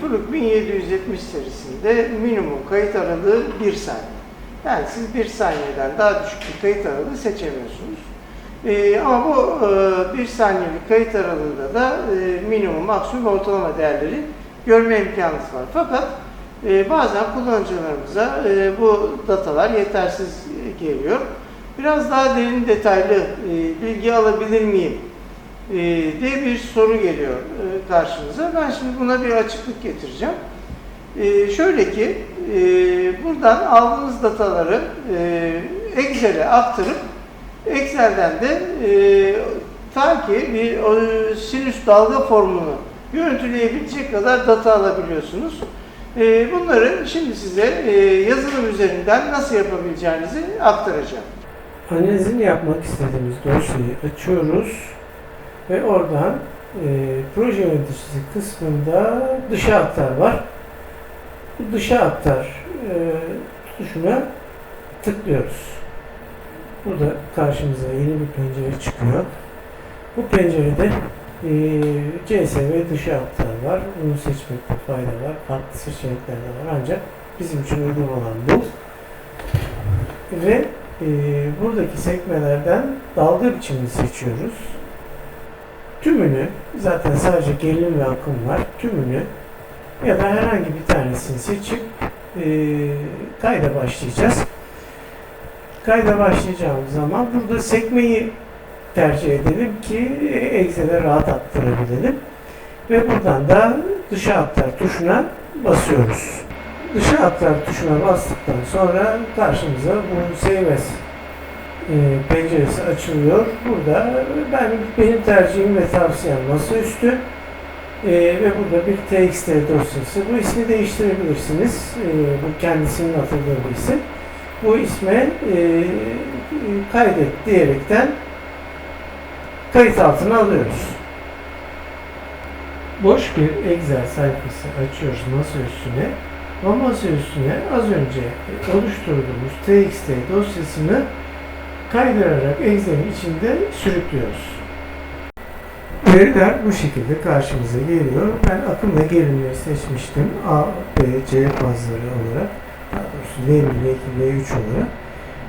Fluke 1770 serisinde minimum kayıt aralığı 1 saniye. Yani siz 1 saniyeden daha düşük bir kayıt aralığı seçemiyorsunuz. Ee, ama bu e, 1 saniyelik kayıt aralığında da e, minimum, maksimum ortalama değerleri görme imkanınız var. Fakat e, bazen kullanıcılarımıza e, bu datalar yetersiz geliyor. Biraz daha derin detaylı e, bilgi alabilir miyim e, diye bir soru geliyor e, karşımıza. Ben şimdi buna bir açıklık getireceğim. E, şöyle ki e, buradan aldığınız dataları e, Excel'e aktarıp Excel'den de e, ta ki bir o, sinüs dalga formunu görüntüleyebilecek kadar data alabiliyorsunuz. E, bunları şimdi size e, yazılım üzerinden nasıl yapabileceğinizi aktaracağım. Analizini yapmak istediğimiz dosyayı açıyoruz ve oradan proje yöneticisi kısmında dışa aktar var. Bu dışa aktar e, tuşuna tıklıyoruz. Burada karşımıza yeni bir pencere çıkıyor. Bu pencerede e, CSV dışa aktar var. Bunu seçmekte fayda var. Farklı seçenekler de var ancak bizim için uygun olan bu. Ve e, buradaki sekmelerden dalga biçimini seçiyoruz. Tümünü, zaten sadece gerilim ve akım var, tümünü ya da herhangi bir tanesini seçip e, kayda başlayacağız. Kayda başlayacağımız zaman burada sekmeyi tercih edelim ki Excel'e rahat aktarabilelim. Ve buradan da dışa aktar tuşuna basıyoruz. Dışa aktar tuşuna bastıktan sonra karşımıza bu Save e, penceresi açılıyor. Burada ben benim tercihim ve tavsiyem masaüstü. E, ve burada bir TXT dosyası. Bu ismi değiştirebilirsiniz. E, bu kendisinin atıldığı bir isim. Bu isme e, kaydet diyerekten kayıt altına alıyoruz. Boş bir Excel sayfası açıyoruz masa üstüne. O az önce oluşturduğumuz TXT dosyasını kaydırarak Excel'in içinde sürüklüyoruz. Veriler bu şekilde karşımıza geliyor. Ben akım ve seçmiştim. A, B, C fazları olarak. Daha doğrusu V1, V2, V3 olarak.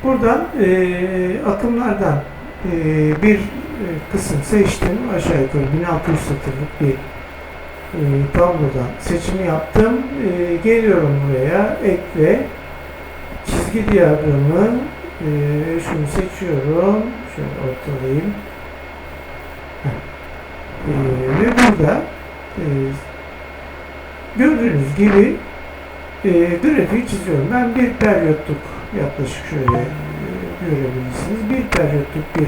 Buradan e, akımlardan e, bir e, kısım seçtim. Aşağı yukarı 1600 satırlık bir e, tablodan seçimi yaptım. E, geliyorum buraya. Ekle. Çizgi diyagramı e, şunu seçiyorum. Şöyle ortalayayım. Heh. E, ve burada e, gördüğünüz gibi e, grafiği çiziyorum. Ben bir periyotluk yaklaşık şöyle e, görebilirsiniz. Bir periyotluk bir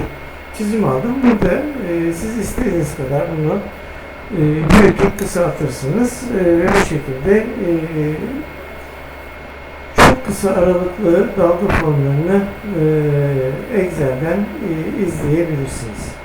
çizim aldım. Burada e, siz istediğiniz kadar bunu e, büyütüp kısaltırsınız e, ve bu şekilde e, kısa aralıklı dalga formlarını Excel'den izleyebilirsiniz.